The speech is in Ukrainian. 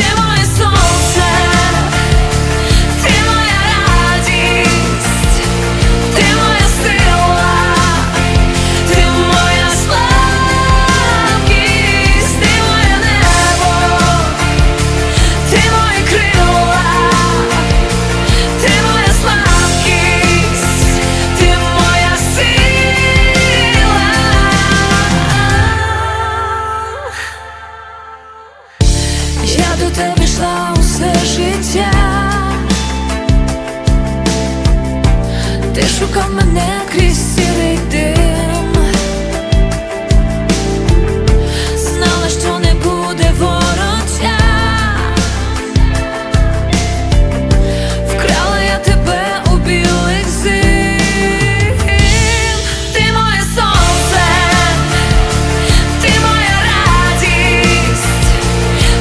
Till до тебе йшла усе життя, ти шукав мене крізь.